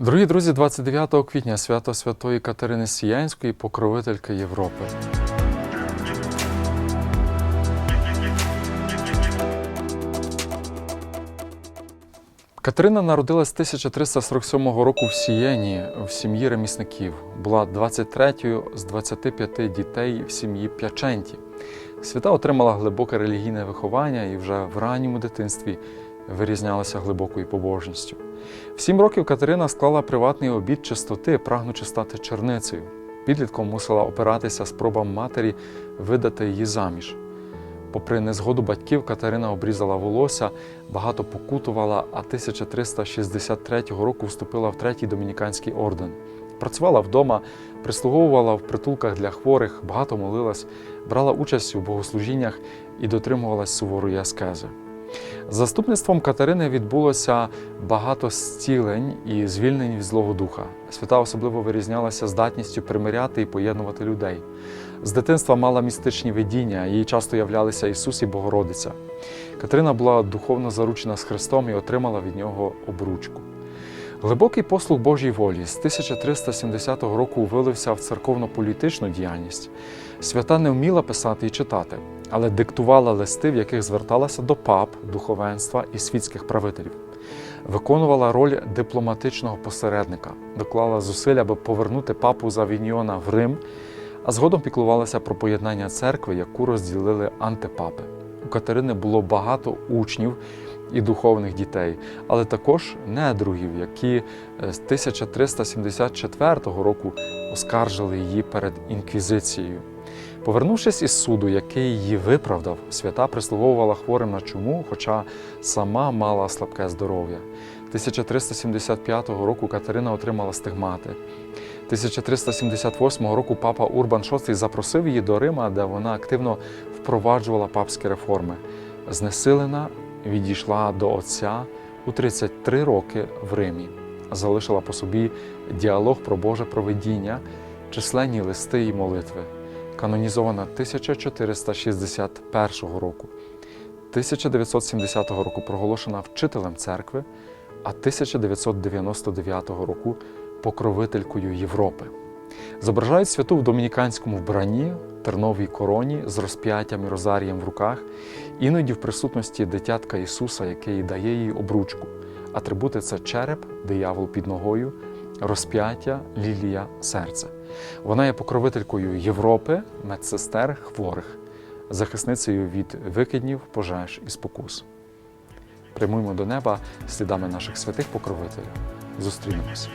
Дорогі друзі, 29 квітня свято Святої Катерини Сіянської, покровительки Європи. Катерина народилась 1347 року в Сієні в сім'ї ремісників. Була 23-ю з 25 дітей в сім'ї П'яченті. Свята отримала глибоке релігійне виховання і вже в ранньому дитинстві вирізнялася глибокою побожністю. В сім років Катерина склала приватний обід чистоти, прагнучи стати черницею. Підлітком мусила опиратися спробам матері видати її заміж. Попри незгоду батьків, Катерина обрізала волосся, багато покутувала, а 1363 року вступила в третій домініканський орден. Працювала вдома, прислуговувала в притулках для хворих, багато молилась, брала участь у богослужіннях і дотримувалась суворої аскези. Заступництвом Катерини відбулося багато зцілень і звільнень від Злого Духа. Свята особливо вирізнялася здатністю примиряти і поєднувати людей. З дитинства мала містичні видіння, їй часто являлися Ісус і Богородиця. Катерина була духовно заручена з Христом і отримала від нього обручку. Глибокий послуг Божій волі з 1370 року вилився в церковно-політичну діяльність. Свята не вміла писати і читати, але диктувала листи, в яких зверталася до пап, духовенства і світських правителів. Виконувала роль дипломатичного посередника, доклала зусиль, аби повернути папу з Авіньйона в Рим, а згодом піклувалася про поєднання церкви, яку розділили антипапи. У Катерини було багато учнів і духовних дітей, але також недругів, які з 1374 року оскаржили її перед інквізицією. Повернувшись із суду, який її виправдав, свята прислуговувала хворим на чуму, хоча сама мала слабке здоров'я. 1375 року Катерина отримала стигмати. 1378 року папа Урбан VI запросив її до Рима, де вона активно впроваджувала папські реформи. Знесилена відійшла до отця у 33 роки в Римі. Залишила по собі діалог про Боже провидіння, численні листи і молитви. Канонізована 1461 року. 1970 року проголошена вчителем церкви, а 1999 року покровителькою Європи. Зображають святу в домініканському вбранні, терновій короні з розп'яттям і розарієм в руках, іноді в присутності дитятка Ісуса, який дає їй обручку. Атрибути це череп, диявол під ногою, розп'яття, лілія, серце. Вона є покровителькою Європи, медсестер, хворих, захисницею від викиднів, пожеж і спокус. Прямуємо до неба слідами наших святих покровителів. Зустрінемось.